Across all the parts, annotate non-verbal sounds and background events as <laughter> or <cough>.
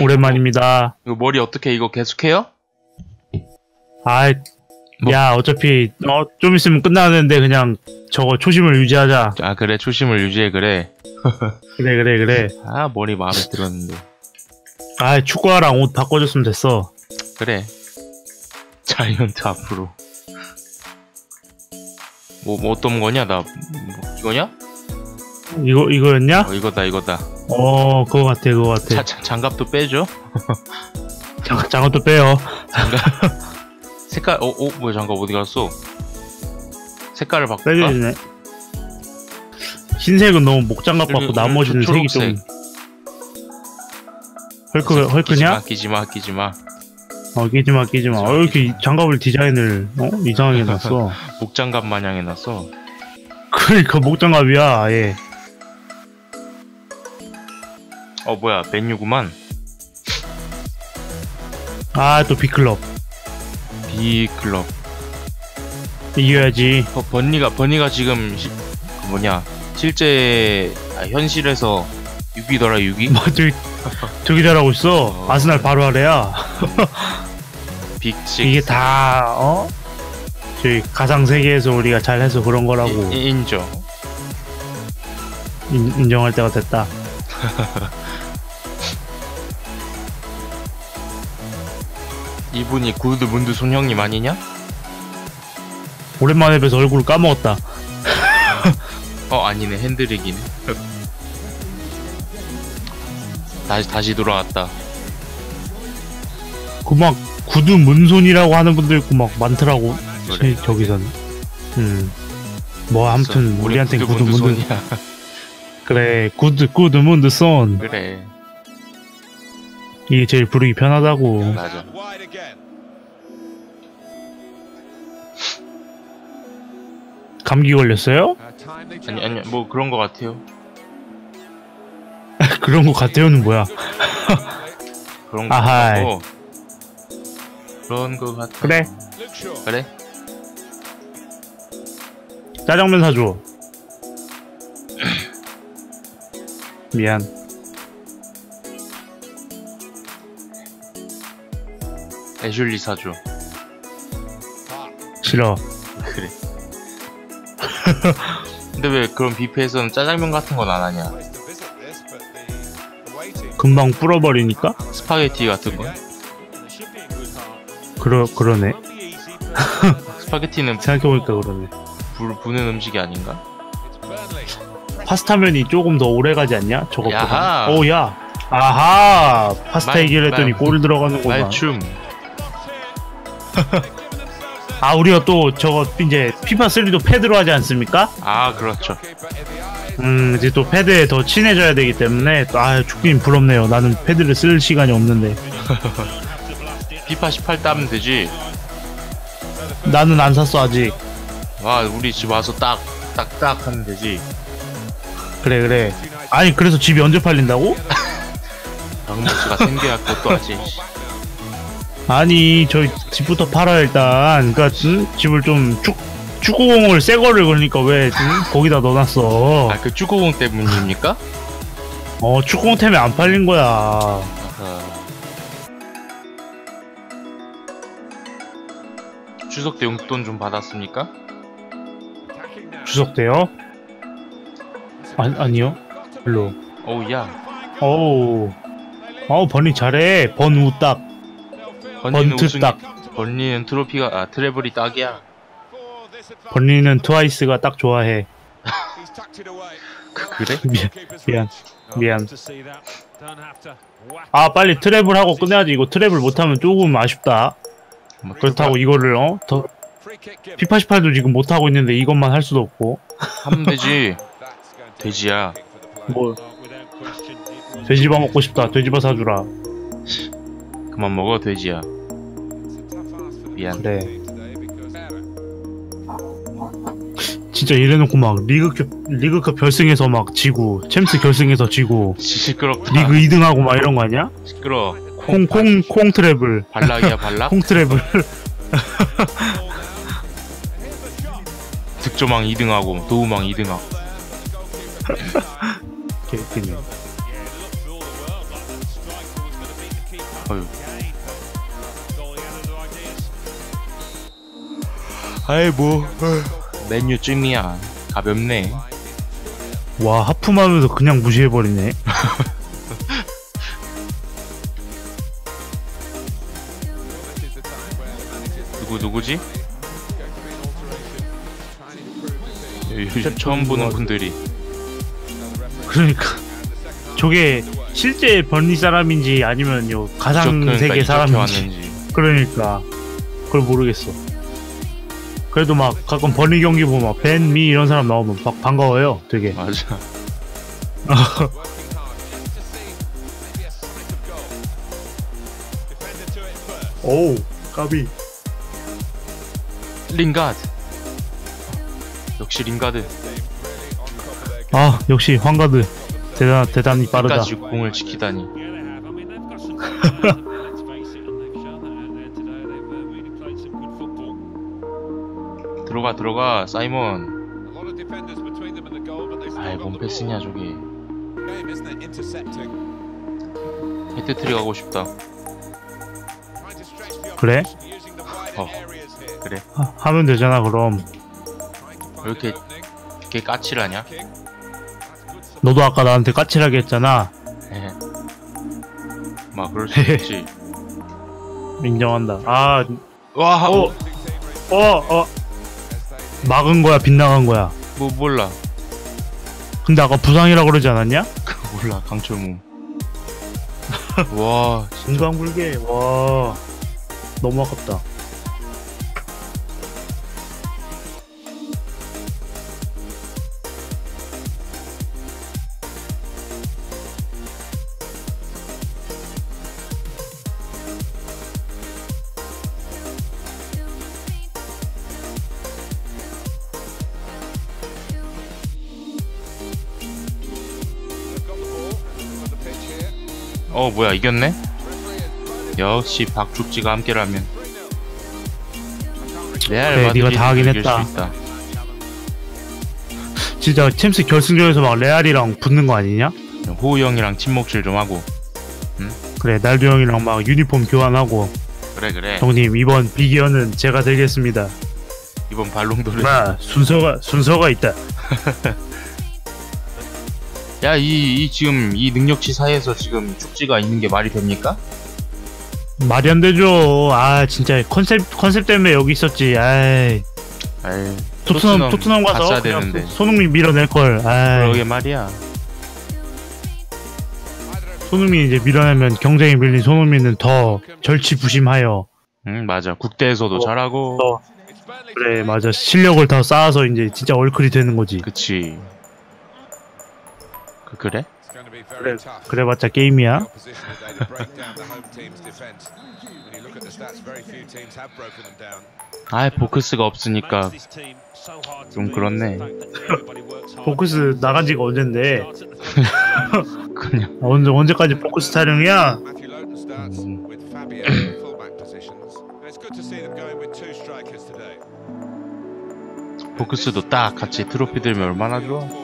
오랜만입니다. 이거 머리 어떻게 이거 계속해요? 아, 뭐? 야 어차피 어, 좀 있으면 끝나는데 그냥 저거 초심을 유지하자. 아 그래 초심을 유지해 그래 <laughs> 그래 그래 그래. 아 머리 마음에 들었는데 아 축구화랑 옷 바꿔줬으면 됐어. 그래 자이언트 앞으로 뭐, 뭐 어떤 거냐 나 뭐, 이거냐? 이거 이거였냐? 어, 이거다 이거다 어 그거 같아 그거 같아. 자, 자, 장갑도 빼줘 <laughs> 장, 장갑도 빼요. <laughs> 색깔 어? 어? 뭐야 장갑 어디 갔어? 색깔을 바꿀까? 빼줘주네. 흰색은 너무 목장갑 같고 나머지는 초- 색이 좀. 헐크 헐크냐? 끼지마 끼지마 어 끼지마 끼지마. 어 이렇게 장갑을 디자인을 어? 이상하게 해놨어. <laughs> 목장갑 마냥 해놨어 그러니까 목장갑이야 아예. 어 뭐야 맨유구만 아또 비클럽 B클럽 이겨야지. 어, 버니가 버니가 지금 시, 그 뭐냐 실제 아, 현실에서 6위더라 6위 뭐 되게 되게 잘하고 있어. 어. 아스날 바로 아래야. 빅식 이게 다 어? 저희 가상 세계에서 우리가 잘해서 그런 거라고 이- 인정 인, 인정할 때가 됐다. <laughs> 이분이 구드 문드 손형님 아니냐? 오랜만에 뵈서 얼굴을 까먹었다. <laughs> 어 아니네 핸드릭이네 <laughs> 다시 다시 돌아왔다 그 막 구두 문손이라고 하는 분도 있고 막 많더라고. 그래. 저- 저기서는. 음. 뭐 아무튼 우리 우리한테 구두 문드 문드 손이야 <laughs> 그래 구두 구두 문드 손 그래 이게 제일 부르기 편하다고. 맞아 감기 걸렸어요? 아니 아니 뭐 그런 거 같아요 <laughs> 그런 거 같아요는 뭐야? 그런 거 아하이. 같고 그런 거 같아 그래 그래 짜장면 사줘. <clears throat> 미안. 애슐리 사줘 싫어. 그래 <laughs> 근데 왜 그런 뷔페에서는 짜장면 같은 건 안 하냐 금방 불어버리니까? 스파게티 같은 거 그러 그러네. <laughs> 스파게티는 생각해보니까 그러네. 불 부는 음식이 아닌가? 파스타면이 조금 더 오래 가지 않냐? 저것보다. 야하. 오, 야. 아하. 파스타 말- 얘기를 했더니 말- 골 들어가는구만. 말춤 아, 우리가 또 저거 이제 피파 3도 패드로 하지 않습니까? 아 그렇죠 음, 이제 또 패드에 더 친해져야 되기 때문에 또, 아, 축구님 부럽네요. 나는 패드를 쓸 시간이 없는데. <laughs> 피파 18 따면 되지 나는 안 샀어, 아직. 와 우리 집 와서 딱 딱딱 하면 되지 그래, 그래. 아니, 그래서 집이 언제 팔린다고? 방모스가 생겨야 그것도 하지 아니, 저희 집부터 팔아, 일단. 그니까, 응? 집을 좀 축, 축구공을 새 거를 그러니까 왜, 응? 거기다 넣어놨어. 아 그 축구공 때문입니까? 어, 축구공 때문에 안 팔린 거야. 아하. 추석 때 용돈 좀 받았습니까? 추석 때요? 아니, 아니요. 별로. 어우 야 어우. 어우, 버니 잘해. 번우 딱. 번트 딱. 번니는 트로피가 아 트래블이 딱이야 버니는 트와이스가 딱 좋아해. 그, 그래? <laughs> 미안, 미안, 미안. 아, 빨리 트랩을 하고 끝내야지. 이거 트랩을 못하면 조금 아쉽다. 뭐 그렇다고 이거를, 어? 더, 피파 18도 지금 못하고 있는데 이것만 할 수도 없고. 하면 되지 돼지야 뭐, 돼지바 먹고 싶다. 돼지바 사주라. 그만 먹어 돼지야 미안 그래. 진짜 이래놓고 막 리그급, 리그급 결승에서 막 지고, 챔스 결승에서 지고, 시끄럽다 리그 2등하고 막 이런 거 아니야? 시끄러 콩, 콩, 콩 트래블. 발락이야 발락 콩 트래블. <laughs> 득조망 2등하고 도우망 2등하고 개웃기네. 어휴. 아이 뭐. 메뉴쯤이야. 가볍네. 와 하품하면서 그냥 무시해버리네. 누구 누구지? 요즘 처음 보는 분들이. 그러니까. 저게 실제 번리 사람인지 아니면 요 가상 그러니까 세계 사람인지. 그러니까. 그걸 모르겠어 그래도 막 가끔 번리 경기 보면 막 벤 미 이런 사람 나오면 막 반가워요 되게. 맞아. <laughs> 오우 까비. 링가드. 역시 링가드. 아 역시 황가드. 대단 대단히 빠르다. 끝까지 공을 지키다니 <laughs> 들어가 들어가 사이먼. 아이 뭔 패스냐 저게 헤드트릭 하고 싶다. 그래? 어. 그래. 하, 하면 되잖아 그럼. 왜 이렇게 이렇게 까칠하냐? 너도 아까 나한테 까칠하게 했잖아. 막 그럴 수 <laughs> 있지. 인정한다. 아. 와. 어. 어, 어. 막은 거야, 빗나간 거야. 뭐 몰라 근데 아까 부상이라고 그러지 않았냐? 몰라 강철몸 와 인간불개, 와. 너무 아깝다. 어 뭐야 이겼네? 역시 박죽지가 함께라면 레알 그래, 네가 다 하긴 했다. 진짜 챔스 결승전에서 막 레알이랑 붙는 거 아니냐? 호우 형이랑 친목질 좀 하고 그래, 날도 형이랑 막 유니폼 교환하고. 그래 그래 형님, 이번 비기어는 제가 되겠습니다. 이번 발롱도르 마, 순서가, 순서가 있다. <laughs> 야 이 이 지금 이 능력치 사이에서 지금 축지가 있는 게 말이 됩니까? 말이 안 되죠. 아, 진짜 컨셉, 컨셉 때문에 여기 있었지. 아이. 아이 토트넘, 토트넘 가서 그냥 되는데. 소- 손흥민 밀어낼 걸. 아이. 그러게 말이야 손흥민이 이제 밀어내면 경쟁이 밀린 손흥민은 더 절치부심하여 응 맞아 국대에서도 어, 잘하고 더 그래 맞아 실력을 더 쌓아서 이제 진짜 얼클이 되는 거지 그치 그, 그래? 그래 그래봤자 게임이야. <laughs> 아이 포크스가 없으니까 좀 그렇네. <laughs> 포커스 나간 지가 언젠데? <laughs> 그냥. 아, 언제 언제까지 포커스 타령이야? 음. <clears throat> 포크스도 딱 같이 트로피 들면 얼마나 좋아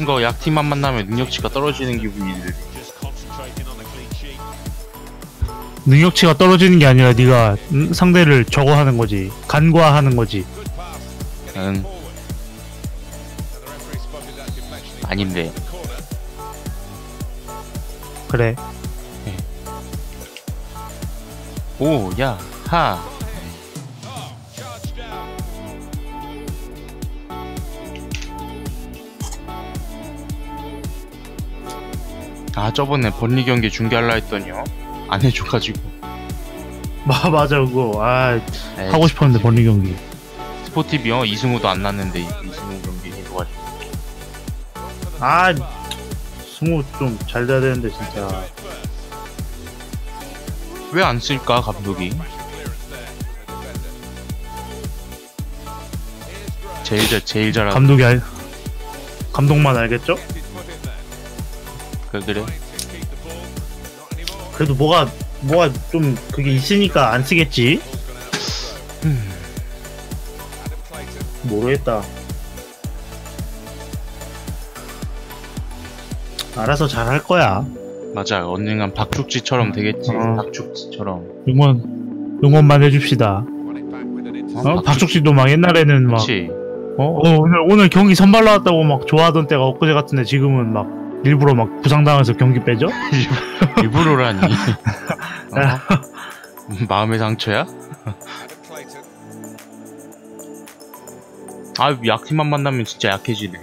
이거 약팀만 만나면 능력치가 떨어지는 기분이 들. 능력치가 떨어지는 게 아니라 네가 음, 상대를 저거 하는 거지 간과하는 거지. 응 아닌데. 그래 오야하 아 저번에 번리 경기 중계할라 했더니요. 안 해줘가지고. 마, 맞아 그거. 아 에이, 하고 싶었는데 번리 경기. 스포티비요? 이승우도 안 났는데 이승우 경기 해줘가지고. 아 승우 좀 잘 돼야 되는데 진짜. 왜 안 쓸까 감독이? 제일 잘 제일 잘하고. 감독이 알 감독만 알겠죠? 그 그래 그래도 뭐가 뭐가 좀 그게 있으니까 안 쓰겠지 모르겠다. 알아서 잘 할 거야. 맞아 언젠간 박죽지처럼 되겠지 어. 박죽지처럼 응원 응원만 해줍시다. 어? 어? 박죽- 박죽씨도 막 옛날에는 막 그치 어? 어, 오늘 오늘 경기 선발 나왔다고 막 좋아하던 때가 엊그제 같은데 지금은 막 일부러 막 부상당해서 경기 빼죠? 일부러라니 어? 마음의 상처야? 아 약팀만 만나면 진짜 약해지네.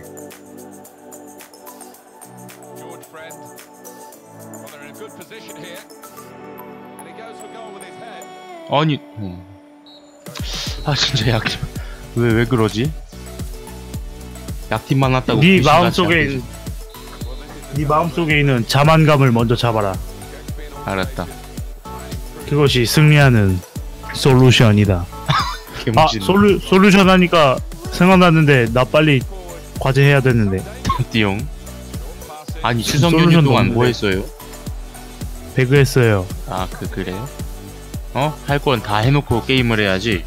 아니 음. 아 진짜 약팀 왜왜 그러지? 약팀 만났다고 네 마음 속에 약해지- 네 마음속에 있는 자만감을 먼저 잡아라. 알았다 그것이 승리하는 솔루션이다. 아 솔루 솔루션 하니까 생각났는데 나 빨리 과제 해야 되는데 <laughs> 띠용. 아니 추석 연휴 동안 뭐. 했어요? 배그 했어요. 아 그 그래요? 어? 할 건 다 해놓고 게임을 해야지.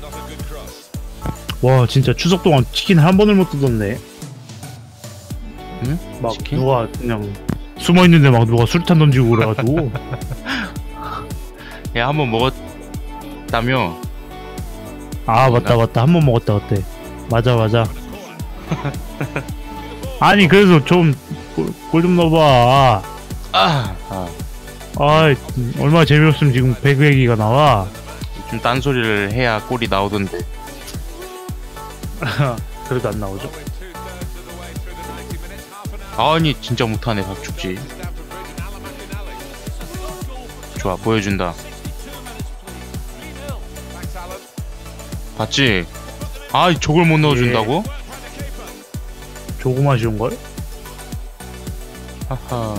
와 진짜 추석 동안 치킨 한 번을 못 뜯었네. 응? 막 치킨? 누가 그냥 숨어 있는데 막 누가 술탄 던지고 그래가지고. <laughs> 야 한 번 먹었다며? 아 맞다 맞다. 한 번 먹었다 그때. 맞아 맞아. <laughs> 아니 그래서 좀골 좀 넣어봐. 아, 아. 아 얼마나 재미없으면 지금 배그 얘기가 나와. 좀 딴소리를 해야 꼴이 나오던데. <laughs> 그래도 안 나오죠 아니 진짜 못하네 McInally. 좋아 보여준다. 봤지? 아 저걸 못 넣어준다고? 조금 아쉬운걸? 하하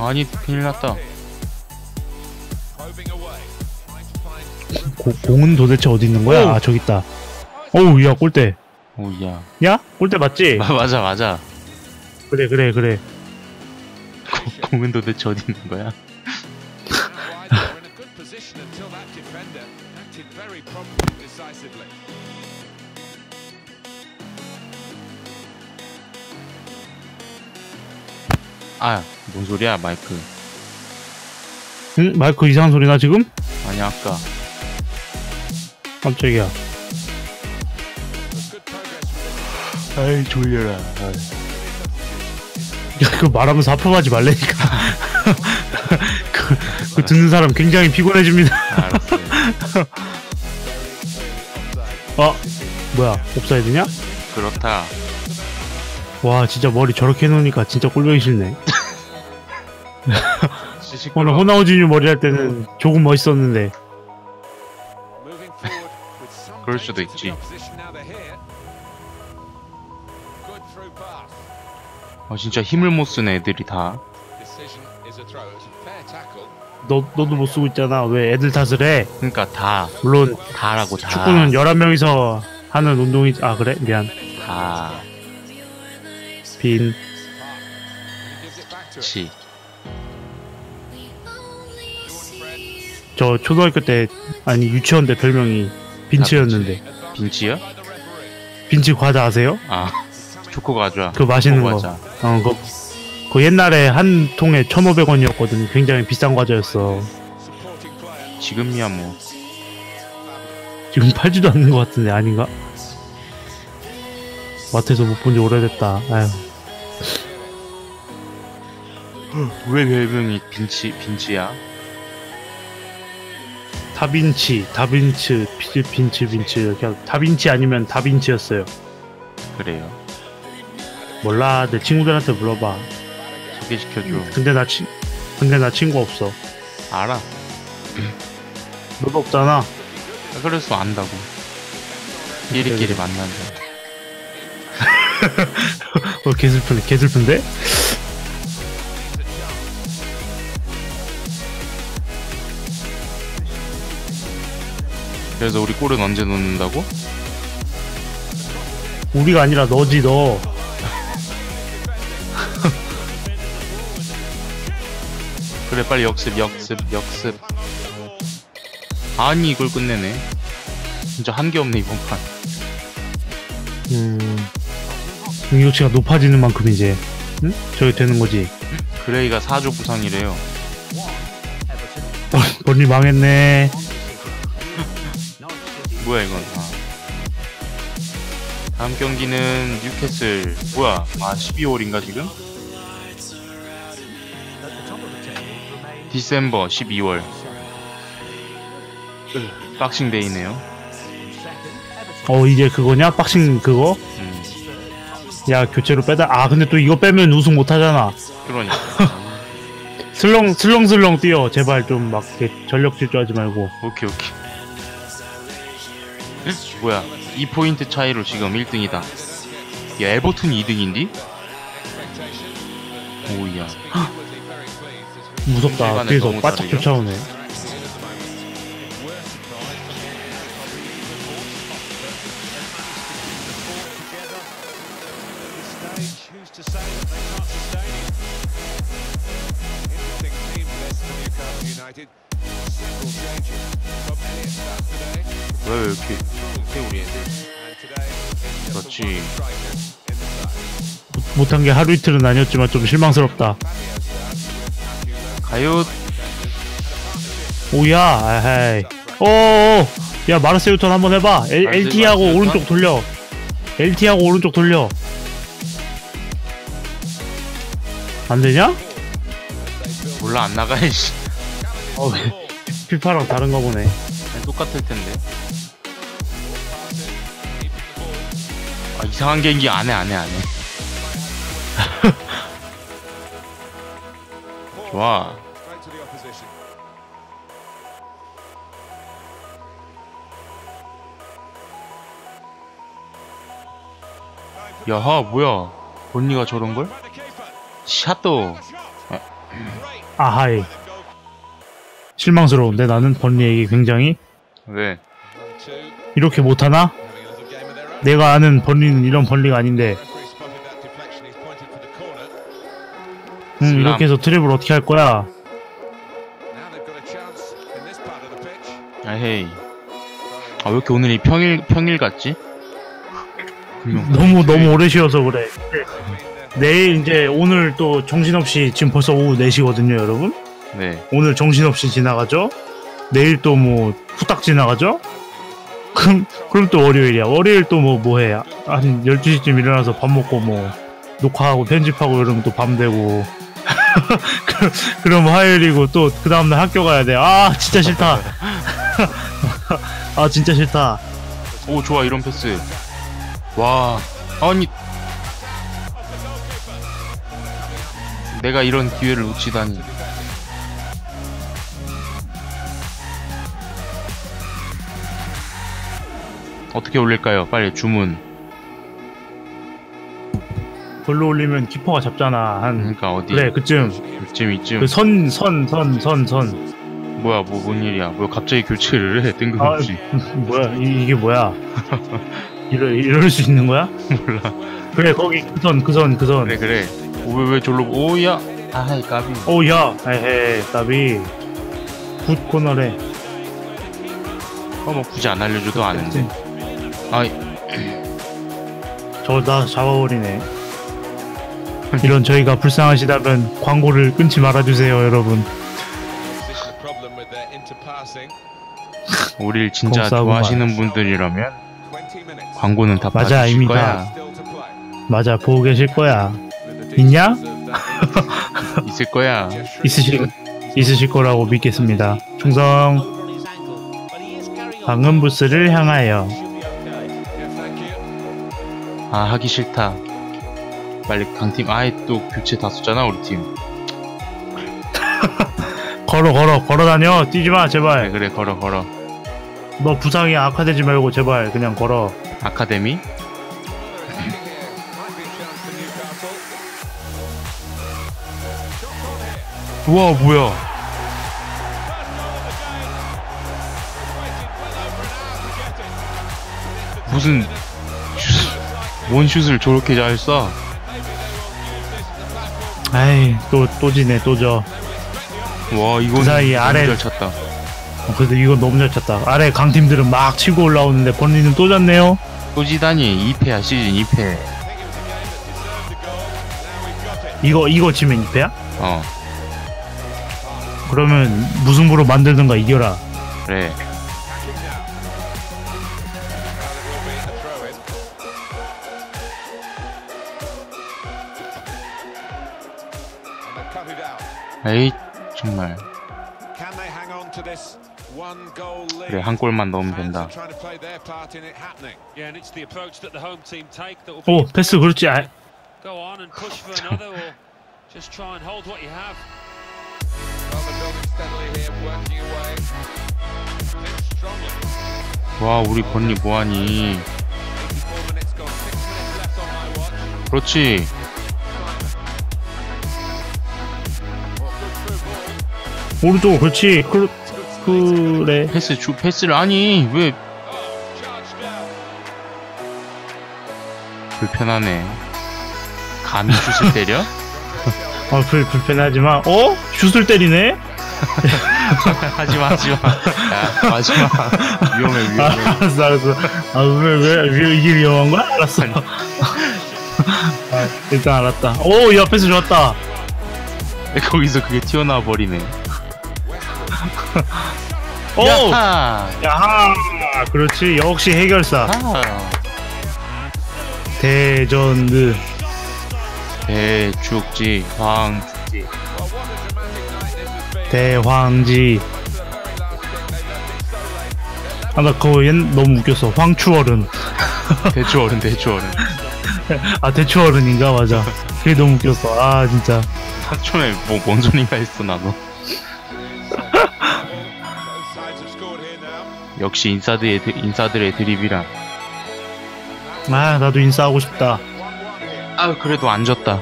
아니 큰일 났다 Probing away. Trying to find. 고, 공은 도대체 어디 있는 거야? 오. 아 저기 있다 어우 야 골대 오야 야? 골대 맞지? 맞아 맞아 그래 그래 그래 공은 도대체 어디 있는 거야? 아 뭔 소리야 마이크 응? 마이크 이상한 소리 나 지금? 아니 아까 깜짝이야 아이 졸려라 야, 그거 말하면서 하품하지 말라니까. <laughs> 그, 그 듣는 사람 굉장히 피곤해집니다. 알았어요 어? 뭐야, 옵사이드냐? 그렇다 와, 진짜 머리 저렇게 해놓으니까 진짜 꼴보기 싫네. 오늘 호나우지뉴 머리 할 때는 조금 멋있었는데. 그럴 수도 있지. 아 진짜 힘을 못 쓰는 애들이 다. 너, 너도 못 쓰고 있잖아. 왜 애들 탓을 해? 그러니까 다 물론, 다라고 다 축구는 11명이서 하는 운동이, 아, 그래? 미안. 다 빈. 치. 저 초등학교 때, 아니, 유치원 때 별명이 빈치요? by the referee. 빈츠 과자 아세요? 아 초코 과자 그 맛있는 거. 과자 어, 그, 그 옛날에 한 통에 1,500원이었거든. 굉장히 비싼 과자였어. 지금이야 뭐 지금 팔지도 않는 것 같은데 아닌가? 마트에서 못 본 지 오래됐다. 아휴. 왜 별명이 빈치 빈치야? 다빈치, 다빈치, 피, 빈치, 빈치 하고 다빈치 아니면 다빈치였어요. 그래요 몰라, 내 친구들한테 물어봐. 소개시켜줘 근데 나 친, 근데 나 친구 없어. 알아 <clears throat> 너도 없잖아. 그래서 안다고 끼리끼리 만난다 <laughs> 어, 개슬프네, 개슬픈데? 그래서 우리 골은 언제 넣는다고? 우리가 아니라 너지 너. <laughs> 그래 빨리 역습 역습 역습 아니 이걸 끝내네 진짜 한 게 없네 이번 판 음. 능력치가 높아지는 만큼 이제 응? 저기 되는 거지. 그레이가 4조 부상이래요 어, 번리 망했네. 뭐야 이건 아. 다음 경기는 뉴캐슬 뭐야 아 12월인가 지금? 디셈버 12월 박싱데이네요 어 이제 그거냐? 박싱 그거? 음, 야 교체로 빼다. 아 근데 또 이거 빼면 우승 못 하잖아. 그러니까 <laughs> 슬렁 슬렁슬렁 뛰어. 제발 좀 막 전력 질주하지 말고. 오케이 오케이 뭐야 2포인트 차이로 지금 1등이다 야 에버튼이 2등인디? 오우야 무섭다. 뒤에서 바짝? 쫓아오네. United. 왜 이렇게 세 우리 애들 그렇지. 못한 게 하루 이틀은 아니었지만 좀 실망스럽다. 가요 오야, 아하이. 어어, 야 마르세유 턴 한번 해봐. L, 마르세- LT하고? 오른쪽 돌려. LT하고 오른쪽 돌려. 안 되냐? 몰라 안 나가 씨 어, 피파랑 다른가 보네. 똑같을 텐데 아 이상한 경기 안 해 안 해 안 해 좋아 Straight to the opposition. 야하 뭐야 본니가 저런걸? 샷도 아하이. 실망스러운데 나는 번리에게 굉장히 왜 이렇게 못하나? 내가 아는 번리는 이런 번리가 아닌데. 응, 이렇게 해서 트랩을 어떻게 할 거야? 아헤이 아왜 이렇게 오늘이 평일 평일 같지? 너무 너무 오래 쉬어서 그래. Uh, 내일 이제 오늘 또 정신없이 지금 벌써 오후 4시거든요, 여러분. 네 오늘 정신없이 지나가죠. 내일 또 뭐 후딱 지나가죠. 그럼 그럼 또 월요일이야. 월요일 또 뭐 뭐 해? 한 12시쯤 일어나서 밥 먹고 뭐 녹화하고 편집하고 이러면 또 밤 되고. <laughs> 그럼- 그럼 화요일이고 또 그 다음날 학교 가야 돼. 아 진짜 싫다. <laughs> 아 진짜 싫다. 오 좋아 이런 패스 와 아니 내가 이런 기회를 놓치다니 어떻게 올릴까요? 빨리 주문. 별로 올리면 키퍼가 잡잖아. 한 그러니까 어디? 그래 그쯤. 이쯤 이쯤. 그선 선 선 선 선. 뭐야 뭐 뭔 일이야? 뭐 갑자기 교체를 해? <laughs> 뜬금없이. <laughs> 뭐야? 이, 게 뭐야? 이럴 이럴 수 있는 거야? 몰라. 그래 거기 그 선 그 선 그 선. 그래 그래. 오왜 왜 졸로 오야. 아이 까비. 오야. 에헤 따비. 굿 코너래. 어뭐 굳이 안 알려줘도 아는데 아이 저나 잡아버리네. <laughs> 이런 저희가 불쌍하시다면 광고를 끊지 말아주세요 여러분. <laughs> 우릴 진짜 좋아하시는 분들이라면 20 minutes. 광고는 다 맞아, 봐주실 이미 거야 다. 맞아 보고 계실 거야. 있냐? <laughs> 있을 거야 있으실 있으실 거라고 믿겠습니다. 충성 방음 부스를 향하여. 아 하기 싫다 빨리 강팀 아예 또 교체 다수잖아 우리 팀 <laughs> 걸어 걸어 걸어 다녀 뛰지 마 그래 제발. 그래 걸어 걸어 너 부상이 악화되지 말고 제발 그냥 걸어. 아카데미. 우와 뭐야 무슨 뭔 슛을 저렇게 잘 쏴? 아이 또 또 지네 또져 와 이건 그 너무 아래- 잘 찼다. 어, 그래도 이거 너무 잘 쳤다 아래 강팀들은 막 치고 올라오는데 번리는 또 졌네요 또 지다니 2패야 시즌 2패. 이거 이거 지면 2패야? 어 그러면 무승부로 만들든가 이겨라 그래. 에이 정말? 그래 한 골만 넣으면 된다. 오 패스 그렇지 아. 와 우리 번리 뭐하니? 84 minutes gone, six minutes left on my watch. 그렇지. 오른쪽 그렇지 그, 그래 패스 주 패스를 아니 왜. 불편하네. 감히 슛을 <laughs> 때려? 아 불, 불편하지만 어? 슛을 때리네? <laughs> 하지마 하지마. 야 하지마. 위험해 아, 위험해. 알았어 알았어 아왜왜 왜, 이게 위험한 거야? 알았어. 아, 일단 알았다 오 옆에서 좋았다 <laughs> 거기서 그게 튀어나와 버리네. 오! 야하. 야하 그렇지 역시 해결사 아. 대전드 대축지 황. Well, what a dramatic night this has been. 대황지 late. 아까 그거 옛 너무 웃겼어 황추어른 <laughs> 대추 어른 대추 어른. 아 대추어른인가 맞아 그게 너무 웃겼어 아 진짜 사촌에 뭐 뭔 소리가 있어 나도. 역시 인사드의 드- 인사들의 드립이라. 아 나도 인싸하고 싶다 1-1 here. 아 그래도 안 졌다.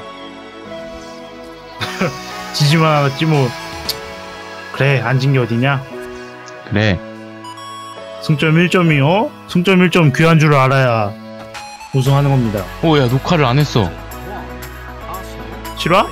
지지만 않았지 뭐 그래 안진게 어디냐 그래. 승점 1점이 어? 승점 1점 귀한 줄 알아야 우승하는 겁니다 오야 녹화를 안 했어. 실화?